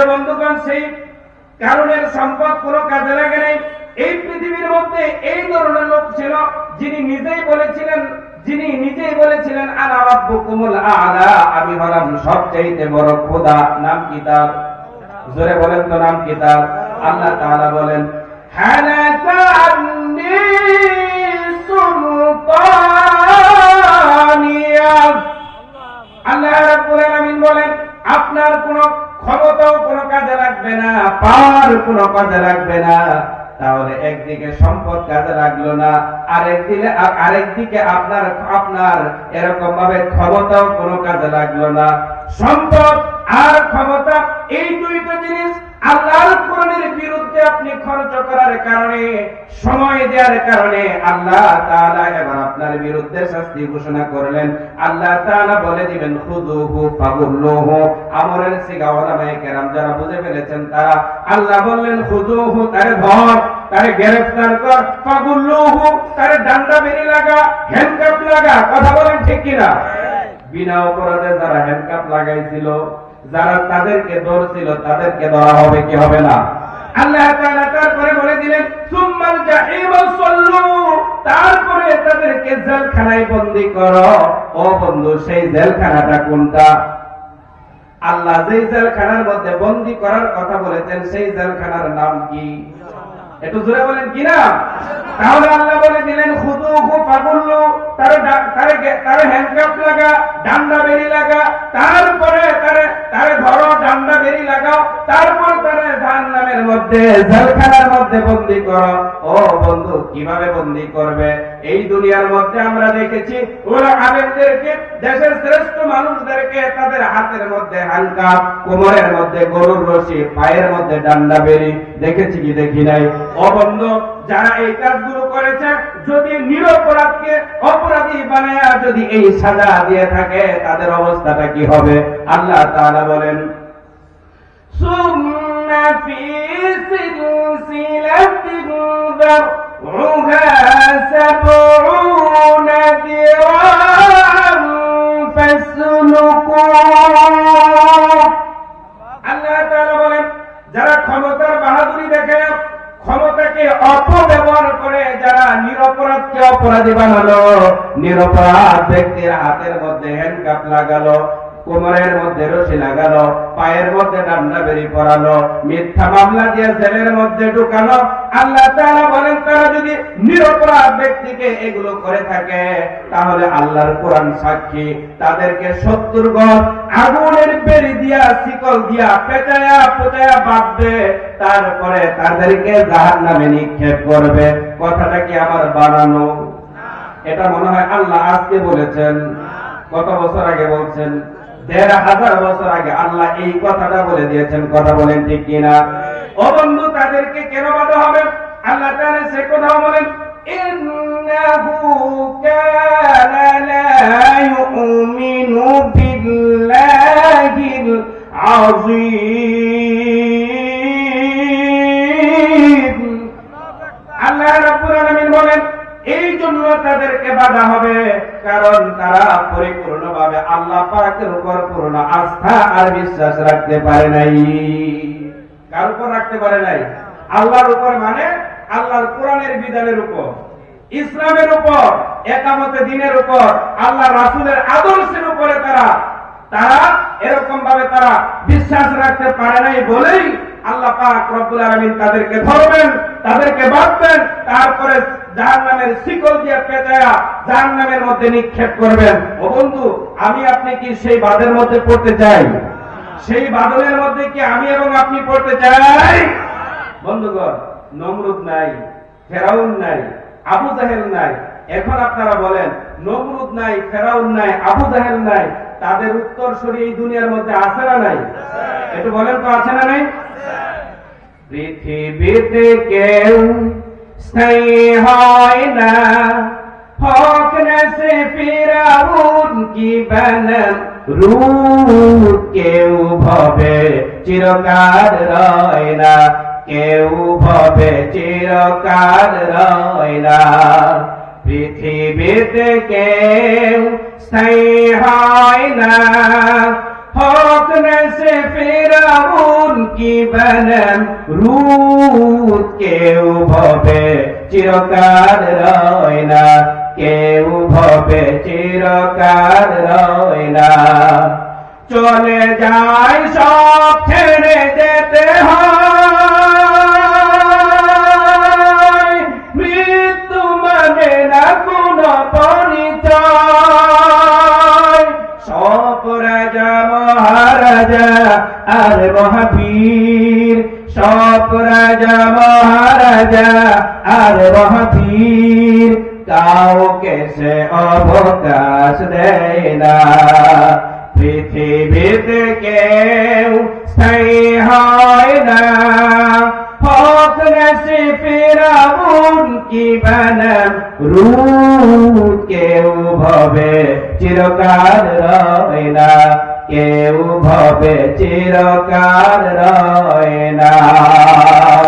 প্রিয় বন্ধুগণ, সেই কারণের সম্পদ কোনো কাজে লাগে নাই। এই পৃথিবীর মধ্যে এই ধরনের লোক ছিল যিনি নিজেই বলেছিলেন, যিনি নিজেই বলেছিলেন, আলা আমি হলাম বড় খোদা। নাম কি তার? জোরে বলেন তো, নাম কি তার? আল্লাহ তাআলা বলেন কোনো কাজে লাগবে না। তাহলে একদিকে সম্পদ কাজে লাগল না আরেকদিকে আরেকদিকে আপনার আপনার এরকম ভাবে ক্ষমতাও কোনো কাজে লাগল না। সম্পদ আর ক্ষমতা এই দুইটা জিনিস আল্লাহর কোরআনের বিরুদ্ধে আপনি করার কারণে, সময় দেওয়ার কারণে আল্লাহ তাআলা এবার আপনার বিরুদ্ধে শাস্তি ঘোষণা করলেন। আল্লাহ তাআলা বলে দিবেন খুদুহু ফাগুল্লুহু। আমরের সিগা ওলামায়ে কেরাম যারা বুঝে ফেলেছেন তারা, আল্লাহ বললেন খুদুহু তারে ধর তারে গ্রেফতার কর। ফাগুল্লুহু তারে ডান্ডা বেরি লাগা হ্যান্ডকাপ লাগা। কথা বলেন ঠিক কিনা? বিনা অপরাধে যারা হ্যান্ডকাপ লাগাইছিল, যারা তাদেরকে ধরছিল, তাদেরকে ধরা হবে কি হবে না? আল্লাহ তাআলা তারপরে দিলেন, সুম্মাল জাহিম সাল্লু। তারপরে তাদেরকে জেলখানায় বন্দী করো। ও বন্ধু, সেই জেলখানাটা কোনটা? আল্লাহ যেই জেলখানার মধ্যে বন্দী করার কথা বলেছেন, সেই জেলখানার নাম কি? একটু জোরে বলেন, কি না তাহলে আল্লাহ বলে দিলেন খুদু তারে তারে হ্যান্ডকাপ লাগা, ডান্ডা বেরি লাগা, তারপরে তারে তারে ধরো, ডান্ডা বেরি লাগাও, তারপর তারে মধ্যে, জেলখানার মধ্যে বন্দি করো। ও বন্ধু, কীভাবে বন্দি করবে? এই দুনিয়ার মধ্যে আমরা দেখেছি, ওরা আলেমদেরকে, দেশের শ্রেষ্ঠ মানুষদেরকে তাদের হাতের মধ্যে হালকাপ কোমরের মধ্যে গরুর রশি, পায়ের মধ্যে ডান্ডা বেরি। দেখেছি কি দেখি নাই? অবন্ধ যারা এই কাজগুলো করেছে, যদি নিরপরাধকে অপরাধী বানায়া যদি এই সাজা দিয়ে থাকে, তাদের অবস্থাটা কি হবে? আল্লাহ তাআলা বলেন ثم অপরাধী বানালো নিরপরাধ ব্যক্তির হাতের মধ্যে হ্যান্ডকাপ লাগালো, কোমরের মধ্যে রশি লাগালো, পায়ের মধ্যে ডান্ডা বেরি পরালো, মিথ্যা মামলা দিয়ে জেলের মধ্যে ঢুকালো। আল্লাহ তাআলা বলেন, তারা যদি নিরপরাধ ব্যক্তিকে এগুলো করে থাকে, তাহলে আল্লাহর কোরআন সাক্ষী, তাদেরকে সত্তর গজ আগুনের বেরি দিয়া, শিকল দিয়া পেঁচায়া পেঁচায়া বাঁধবে, তারপরে তাদেরকে জাহান নামে নিক্ষেপ করবে। কথাটা কি আমার বানানো? এটা মনে হয় আল্লাহ আজকে বলেছেন। কত বছর আগে বলছেন? দেড় হাজার বছর আগে আল্লাহ এই কথাটা বলে দিয়েছেন। কথা বলেন ঠিক কিনা? ও বন্ধু, তাদেরকে কেন বাধা হবে? আল্লাহ তাআলা সে কথাও বলেন, ইন্নাহু জন্য তাদেরকে বাধা হবে কারণ তারা পরিপূর্ণভাবে আল্লাহ পাকের উপর পূর্ণ আস্থা আর বিশ্বাস রাখতে পারে নাই। কার উপর রাখতে পারে নাই? আল্লাহর উপর মানে আল্লাহর কোরআনের বিধানের উপর, ইসলামের উপর, একামতে দিনের উপর, আল্লাহ রাসূলের আদর্শের উপরে তারা তারা এরকম ভাবে তারা বিশ্বাস রাখতে পারে নাই বলেই আল্লাহ পাক রব্বুল আলামিন তাদেরকে ধরবেন, তাদেরকে বাঁধবেন, তারপরে জাহান্নামের শিকল দিয়ে পেঁচায়া জাহান্নামের মধ্যে নিক্ষেপ করবেন। ও বন্ধু, আমি আপনি কি সেই বাঁধের মধ্যে পড়তে চাই? সেই বাদলের মধ্যে কি আমি এবং আপনি পড়তে চাই? বন্ধুগণ, নমরুদ নাই, ফেরাউন নাই, আবু জাহেল নাই। এখন আপনারা বলেন, নমরুদ নাই, ফেরাউন নাই, আবু জাহেল নাই, তাদের উত্তর সরি এই দুনিয়ার মধ্যে আছে না নাই? একটু বলেন তো আছে না নাই? পৃথিবীতে কেউ স্থায়ী হয় না হক নসে ফিরাউন কি বানাম রূপ কেউ ভবে, চিরকাল রয় না কেউ ভবে, চিরকাল রয় না পৃথিবীতে কেউ স্থায়ী হয় না হক নেসে ফেরাউন কি বনম রূপ কেউ ভবে চিরকাল রয় না কেউ ভবে চিরকাল রয় না চলে যায় সব ছেড়ে যেতে হয় আর মহাবীর সব রাজা মহারাজা আর মহাবীর কাউকে সে অবকাশ দেয় না। পৃথিবীতে কেউ স্থায়ী হয় না। হক নসে ফেরাউন কি বানাম? রূপ কেউ ভবে, চিরকাল রয় না। কেউ ভবে চিরকাল রয় না।